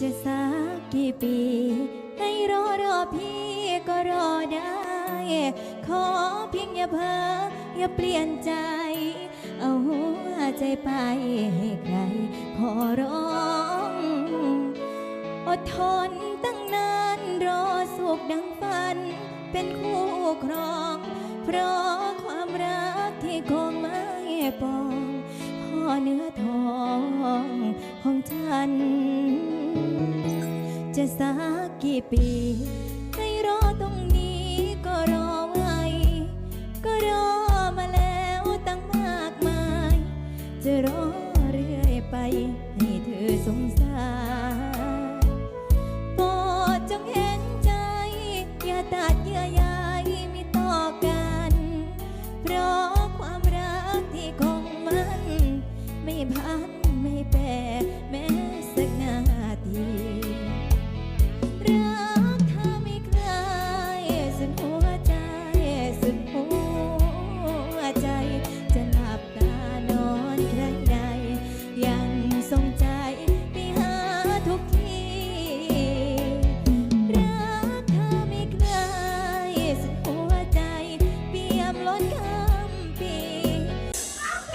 จะสักกี่ปี ให้รอรอพี่ก็รอได้ ขอเพียงอย่าเพ้ออย่าเปลี่ยนใจ เอาหัวใจไปให้ใคร ขอร้องอดทนตั้งนานรอสุขดังฝัน เป็นคู่ครอง เพราะความรักที่คงไม่ปองพ่อเนื้อทองของฉัน จะสักกี่ปี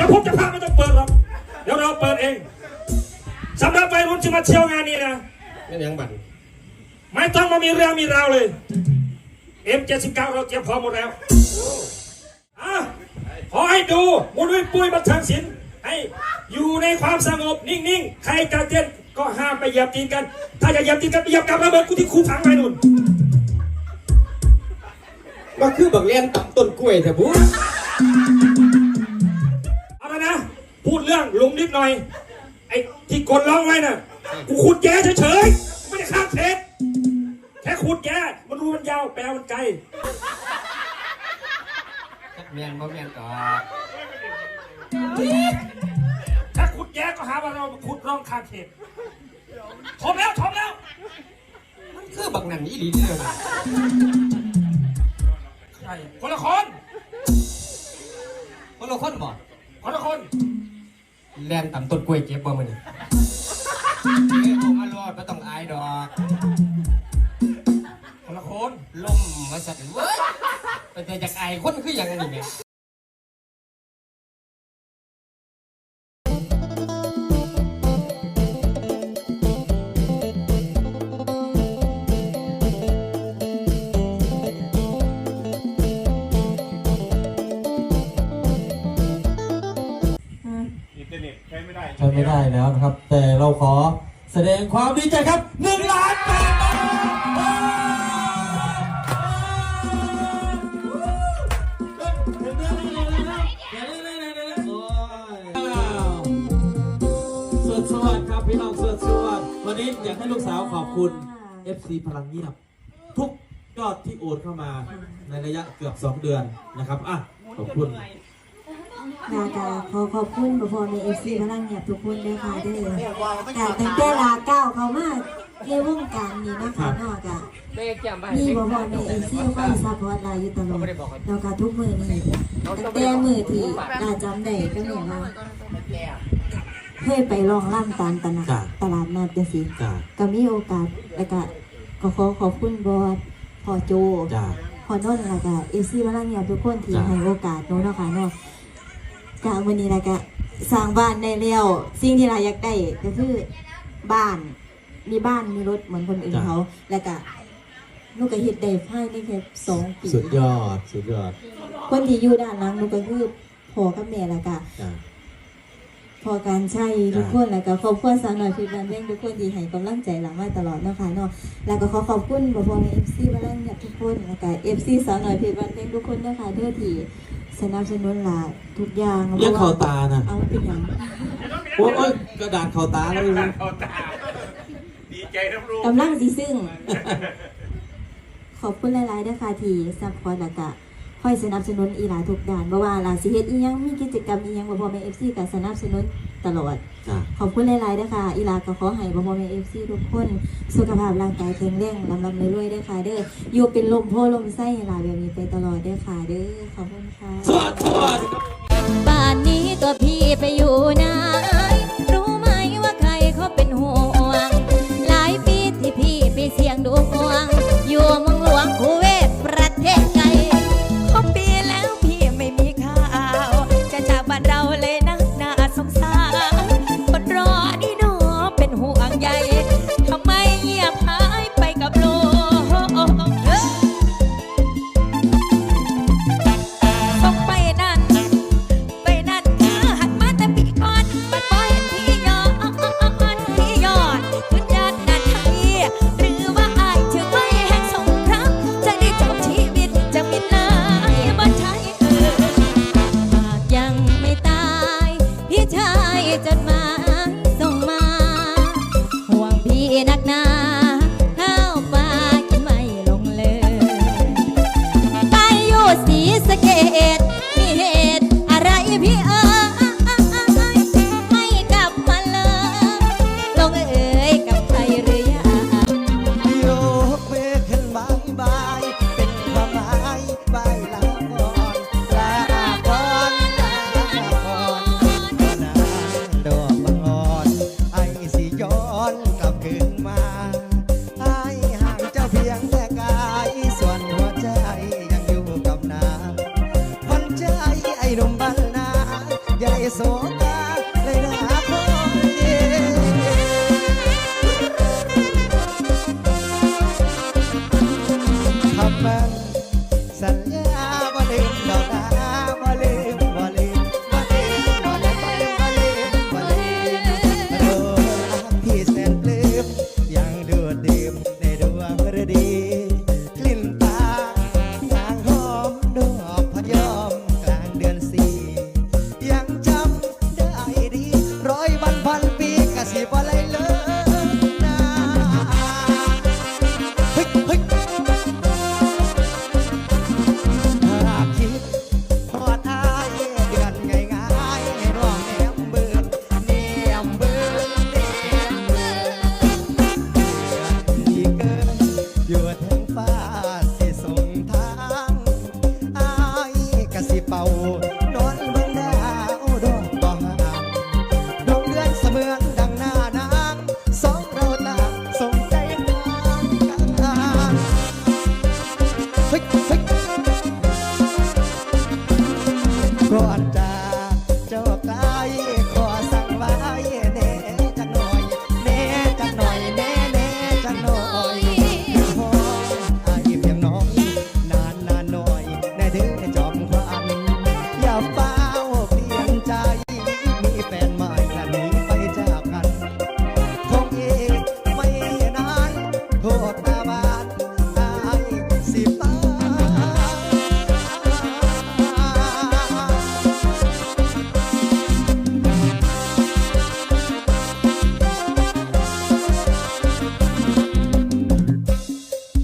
จะพบจะพาไม่ต้องเปิดหรอกเดี๋ยวเราเปิดเองสำหรับวัยรุ่นที่มาเที่ยวงานนี้นะไม่ยังบัตรไม่ต้องมามีเรื่องมีราวเลย M79 เราเตรียมพร้อมหมดแล้วอะขอให้ดูมุนวิปุ้ยบันเทิงศิลป์ให้อยู่ในความสงบนิ่งๆ ใครจะเต้นก็ห้ามไปเหยียบตีนกัน ถ้าจะเหยียบตีนกันไปเหยียบกับระเบิดกูที่คูผังไปนู่นมาคือบักเลียนตับต้นกล้วยแต่บุเอาละนะ พูดเรื่องลุงนิดหน่อย ไอ้ที่กดร้องไว้น่ะ กูขุดแย่เฉยๆ ไม่ได้ข้ามเพชรแค่ขุดแย่มันรู้มันยาว แปลมันไกลเมียนบ่เมียนต่อถ้าขุดแย่ก็หาว่าเราขุดร่องคาเขตทมแล้วทมแล้ว มันคือบักนั่นอีหลีนี่เลยใครคนละคนคนละคนบ่คนละคน แลนต่ำต้นกล้วยเจ็บบ่มันนี่เอ้ยผมมารอดไม่ต้องอายดอกคนละคนลมมาสั่นเว้ยแต่จากอายคนคืออย่างนี้ไงอิ ใช้ไม่ได้ใช้ไม่ได้แล้วนะครับ แต่เราขอแสดงความดีใจครับหนึ่งล้านบาทสวัสดีครับพี่น้องสวัสดีวันนี้อยากให้ลูกสาวขอบคุณ FC พลังเงียบ ทุกยอดที่โอนเข้ามาในระยะเกือบ 2 เดือนนะครับอะขอบคุณ ค่ะก็ขอขอบคุณบพอในเอฟซีพลังเงียบทุกคนด้วยค่ะเด้วยค่ะตั้งแต่ลาเก้าเขามาในวงการนี้นะคะนอกจากมีบพอในเอฟซีคอยซัพพอร์ตลายอยู่ตลอดแล้วก็ทุกมือนี้ตั้งแต่มือที่ลาจำได้ก็เนี่ยว่าเคยไปลองล่ำตามตลาดตลาดนัดจังซี่จ้าก็มีโอกาสแล้วก็ก็ขอขอบคุณบอสพอโจจ้าขอนนท์แล้วก็เอซี่มาลังเงียบทุกคนที่ให้โอกาสหนูเนะคะเนาะ กะวันนี้แล้วก็สร้างบ้านได้แล้วสิ่งที่เราอยากได้ก็คือบ้านมีบ้านมีรถเหมือนคนอื่นเขาแล้วก็หนูก็เฮ็ดได้ภายในแค่สองปีสุดยอด สุดยอด คนที่อยู่ด้านหลังหนูก็คือพ่อกับแม่แล้วก็จ้าพอการใช้ทุกคนแล้วก็ครอบครัวสาวน้อยคือการเลี้ยงทุกคนที่ให้กำลังใจหลังมาตลอดเนาะค่ะเนาะแล้วก็ขอขอบคุณบ่พอใน FC มาลังเนี่ยทุกคนแล้วก็ FC สาวน้อยเพชรบ้านเลี้ยงทุกคนนะคะเด้อที่ สนับสนุนหลานทุกอย่างเรียกเขาตานะเอาเป็นหยังโอ้ยโอ้ยกระดาษเขาตาแล้วเลยเขาตาดีใจทั้งรู้กำลังสิซึ่ง ขอบคุณหลายๆนะคะที่ซัพพอร์ตแล้วก็คอยสนับสนุนอีหลาทุกด้านบ่ว่าหลานสิเฮ็ดอีหยังมีกิจกรรมอีหยังบ่พอแม่ FC ก็สนับสนุน ตลอด จ้าขอบคุณหลายๆนะคะอีลาก็ขอให้บอมเมเอฟซีทุกคน สุขภาพร่างกายแข็งแรงลำลำรวยๆด้วยค่ะ เด้ออยู่เป็นลมโพลมไส้ให้หลาแบบนี้ไปตลอดด้วยค่ะเด้อขอบคุณค่ะ สวัสดีครับ บ้านนี้ตัวพี่ไปอยู่ไหน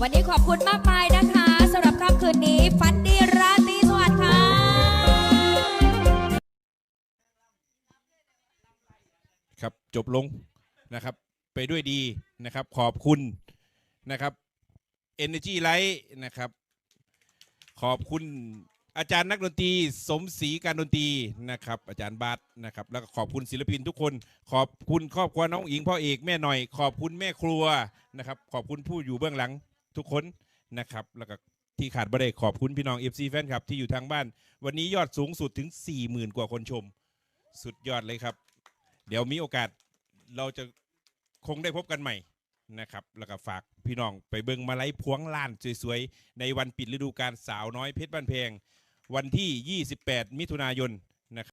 วันนี้ขอบคุณมากมายนะคะสำหรับค่ำคืนนี้ฝันดีราตรีสวัสดิ์ค่ะครับจบลงนะครับไปด้วยดีนะครับ ขอบคุณนะครับ Energy Light นะครับ ขอบคุณอาจารย์นักดนตรีสมศรีการดนตรีนะครับ อาจารย์บาสนะครับ แล้วก็ขอบคุณศิลปินทุกคน ขอบคุณครอบครัวน้องอิงพ่อเอกแม่หน่อย ขอบคุณแม่ครัวนะครับ ขอบคุณผู้อยู่เบื้องหลัง ทุกคนนะครับแล้วก็ที่ขาดบ่ได้ขอบคุณพี่น้อง FC แฟนคลับที่อยู่ทางบ้าน วันนี้ยอดสูงสุดถึง 40,000 กว่าคนชม สุดยอดเลยครับ เดี๋ยวมีโอกาสเราจะคงได้พบกันใหม่นะครับแล้วก็ฝากพี่น้องไปเบิ่งมาไล่พวงล้านสวยๆ ในวันปิดฤดูกาลสาวน้อยเพชรบ้านแพง วันที่ 28 มิถุนายนนะครับ